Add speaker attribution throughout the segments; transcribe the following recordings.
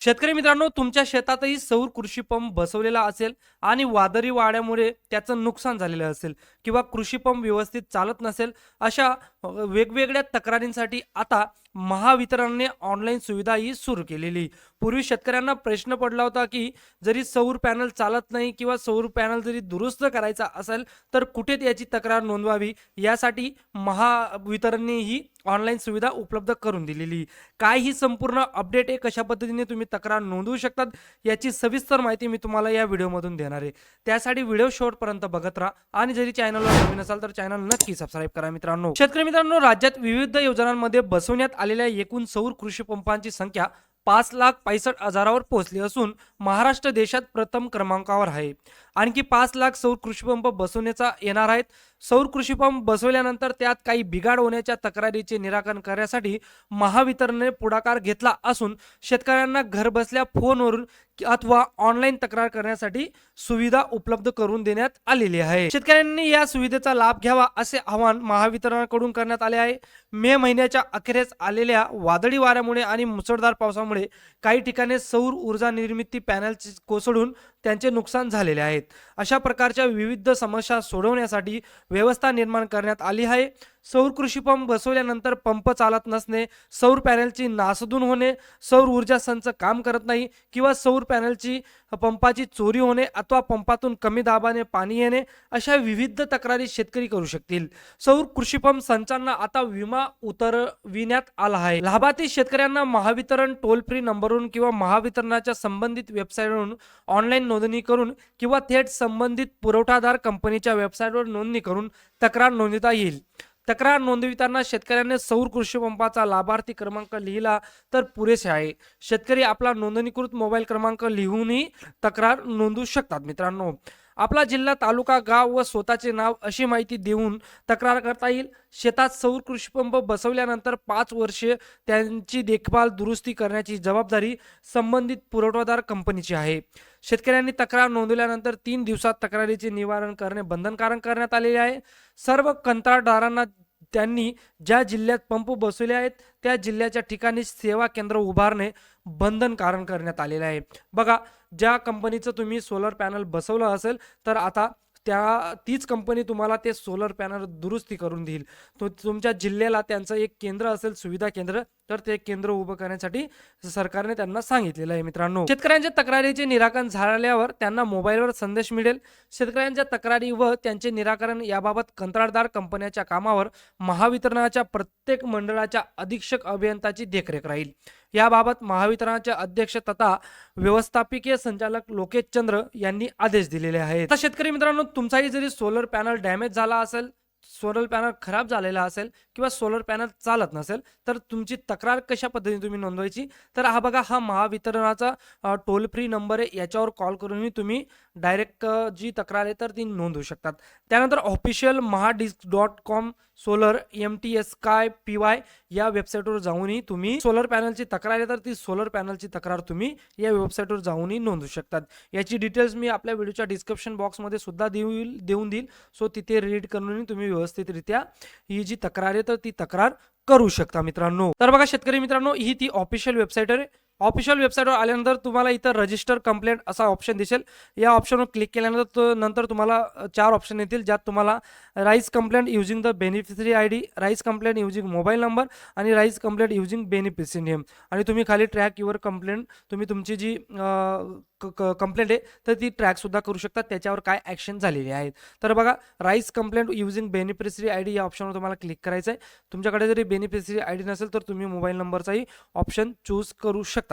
Speaker 1: शेतकरी मित्रांनो तुमच्या शेतातही सौर कृषी पंप बसवलेला असेल आणि वादळी वाड्यामुळे त्याचं नुकसान झालेलं असेल किंवा कृषी पंप व्यवस्थित चालत नसेल अशा वेगवेगळ्या तक्रारींसाठी आता महावितरणने ऑनलाईन सुविधाही सुरू केलेली. पूर्वी शेतकऱ्यांना प्रश्न पडला होता की जरी सौर पॅनल चालत नाही किंवा सौर पॅनल जरी दुरुस्त करायचा असेल तर कुठे याची तक्रार नोंदवावी? यासाठी महावितरणने ही ऑनलाईन सुविधा उपलब्ध करून दिलेली. काय ही संपूर्ण अपडेट आहे कशा पद्धतीने तुम्ही तक्रार नोंदवू शकतात याची सविस्तर माहिती मी तुम्हाला या व्हिडिओमधून देणार आहे. त्यासाठी व्हिडिओ शेवटपर्यंत बघत राहा आणि जरी चॅनलवर नवीन असाल तर चॅनल नक्की सबस्क्राईब करा मित्रांनो. शेतकरी मित्रांनो राज्यात विविध योजनांमध्ये बसवण्यात आलेल्या एकूण सौर कृषी पंपांची संख्या पाच लाख पैसठ हजारावर पोहोचली असून महाराष्ट्र देशात प्रथम क्रमांकावर आहे. आणखी पाच लाख सौर कृषीपंप बसवण्याचा येणार आहेत. सौर कृषी पंप बसवल्यानंतर त्यात काही बिघाड होण्याच्या तक्रारीचे निराकरण करण्यासाठी महावितरणने पुढाकार घेतला असून शेतकऱ्यांना घरबसल्या फोनवरून अथवा ऑनलाईन तक्रार करण्यासाठी सुविधा उपलब्ध करून देण्यात आलेली आहे. शेतकऱ्यांनी या सुविधेचा लाभ घ्यावा असे आवाहन महावितरणाकडून करण्यात आले आहे. मे महिन्याच्या अखेरीस आलेल्या वादळी वाऱ्यामुळे आणि मुसळधार पावसामुळे काही ठिकाणी सौर ऊर्जा निर्मिती पॅनल कोसळून त्यांचे नुकसान झालेले आहेत. अशा प्रकारच्या विविध समस्या सोडवण्यासाठी व्यवस्था निर्माण करण्यात आली आहे. सौर कृषी पंप बसवल्यानंतर पंप चालत नसणे सौर पॅनलची नासधून होणे सौर ऊर्जा संच काम करत नाही किंवा सौर पॅनलची पंपाची चोरी होणे अथवा पंपातून कमी दाबाने पाणी येणे अशा विविध तक्रारी शेतकरी करू शकतील. सौर कृषी पंप संचांना आता विमा उतरविण्यात आला आहे. लाभार्थी शेतकऱ्यांना महावितरण टोल फ्री नंबरवरून किंवा महावितरणाच्या संबंधित वेबसाईटवरून ऑनलाईन नोंदणी करून किंवा थेट संबंधित पुरवठादार कंपनीच्या वेबसाईटवर नोंदणी करून तक्रार नोंदविता येईल. तक्रार नोंदविताना शेतकऱ्याने सौर कृषी पंपाचा लाभार्थी क्रमांक लिहिला तर पुरेसे आहे. शेतकरी आपला नोंदणीकृत मोबाईल क्रमांक लिहूनही तक्रार नोंदवू शकतात मित्रांनो. आपला जिल्हा तालुका गाव व स्वतःचे नाव अशी माहिती देऊन तक्रार करता येईल. शेतात सौर कृषीपंप बसवल्यानंतर पाच वर्षे त्यांची देखभाल दुरुस्ती करण्याची जबाबदारी संबंधित पुरवठादार कंपनीची आहे. शेतकऱ्यांनी तक्रार नोंदवल्यानंतर तीन दिवसात तक्रारीचे निवारण करणे बंधनकारक करण्यात आलेले आहे. सर्व कंत्राटदारांना त्यांनी ज्या जिल्ह्यात पंप बसवले आहेत त्या जिल्ह्याच्या ठिकाणी सेवा केंद्र उभारणे बंधनकारक करण्यात आलेले आहे. बघा ज्या कंपनीचं तुम्ही सोलर पॅनल बसवलं असेल तर आता त्या तीच कंपनी तुम्हाला ते सोलर पॅनल दुरुस्ती करून देईल. तो तुमच्या जिल्ह्याला त्यांचं एक केंद्र असेल सुविधा केंद्र तर ते केंद्र उभं करण्यासाठी सरकारने त्यांना सांगितलेलं आहे मित्रांनो. शेतकऱ्यांच्या तक्रारीचे निराकरण झाल्यावर त्यांना मोबाईलवर संदेश मिळेल. शेतकऱ्यांच्या तक्रारी व त्यांचे निराकरण याबाबत कंत्राटदार कंपन्याच्या कामावर महावितरणाच्या प्रत्येक मंडळाच्या अधीक्षक अभियंताची देखरेख राहील. याबाबत महावितरणाच्या अध्यक्ष तथा व्यवस्थापकीय संचालक लोकेश चंद्र यांनी आदेश दिलेले आहेत. आता शेतकरी मित्रांनो तुमचाही जरी सोलर पॅनल डॅमेज झाला असेल सोलर पॅनल खराब झालेला असेल किंवा सोलर पॅनल चालत नसेल तर तुमची तक्रार कशा पद्धतीने तुम्ही नोंदवायची? तर हा बघा हा महावितरणाचा टोल फ्री नंबर आहे. याच्यावर कॉल करूनही तुम्ही डायरेक्ट जी तक्रार आहे तर ती नोंदवू शकतात. त्यानंतर official Mahadisk dot com solar M T S K P Y या वेबसाईटवर जाऊनही तुम्ही सोलर पॅनलची तक्रार आहे तर ती सोलर पॅनलची तक्रार तुम्ही या वेबसाईटवर जाऊनही नोंदवू शकतात. याची डिटेल्स मी आपल्या व्हिडिओच्या डिस्क्रिप्शन बॉक्समध्ये सुद्धा देऊ देऊन देईल. सो तिथे रीड करूनही तुम्ही व्यवस्थितरित्या ही जी तक्रार आहे तर ती तक्रार करू शकता मित्रांनो. तर बघा शेतकरी मित्रांनो ही ती ऑफिशियल वेबसाईट आहे. ऑफिशियल वेबसाईटवर आल्यानंतर तुम्हाला इथं रजिस्टर कंप्लेंट असा ऑप्शन दिसेल. या ऑप्शनवर क्लिक केल्यानंतर तो- नंतर तुम्हाला चार ऑप्शन येतील. ज्यात तुम्हाला raise complaint using the beneficiary I D raise complaint using mobile number आणि raise complaint using beneficiary name आणि तुम्ही खाली ट्रॅक युअर कंप्लेंट तुम्ही तुमची जी कंप्लेंट आहे तर ती ट्रॅकसुद्धा करू शकता. त्याच्यावर काय ॲक्शन झालेली आहेत. तर बघा raise complaint using beneficiary I D या ऑप्शनवर तुम्हाला क्लिक करायचं आहे तुमच्याकडे जरी बेनिफिशरी आय डी नसेल तर तुम्ही मोबाईल नंबरचाही ऑप्शन चूज करू शकता.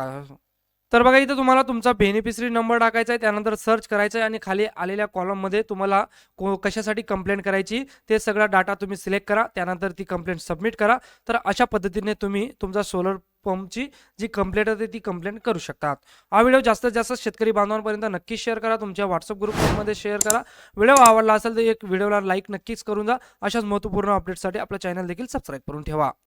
Speaker 1: तर बघा इथं तुम्हाला तुमचा बेनिफिशरी नंबर टाकायचा आहे त्यानंतर सर्च करायचं आहे आणि खाली आलेल्या कॉलममध्ये तुम्हाला को कशासाठी कंप्लेंट करायची ते सगळा डाटा तुम्ही सिलेक्ट करा त्यानंतर ती कंप्लेंट सबमिट करा. तर अशा पद्धतीने तुम्ही तुमचा सोलर पंपची जी कंप्लेंट आहे ती कंप्लेंट करू शकतात. हा व्हिडिओ जास्तीत जास्त शेतकरी बांधवांपर्यंत नक्कीच शेअर करा तुमच्या व्हॉट्सअप ग्रुपमध्ये शेअर करा. व्हिडिओ आवडला असेल तर एक व्हिडिओला लाईक नक्कीच करून जा. अशाच महत्त्वपूर्ण अपडेटसाठी आपलं चॅनल देखील सबस्क्राईब करून ठेवा.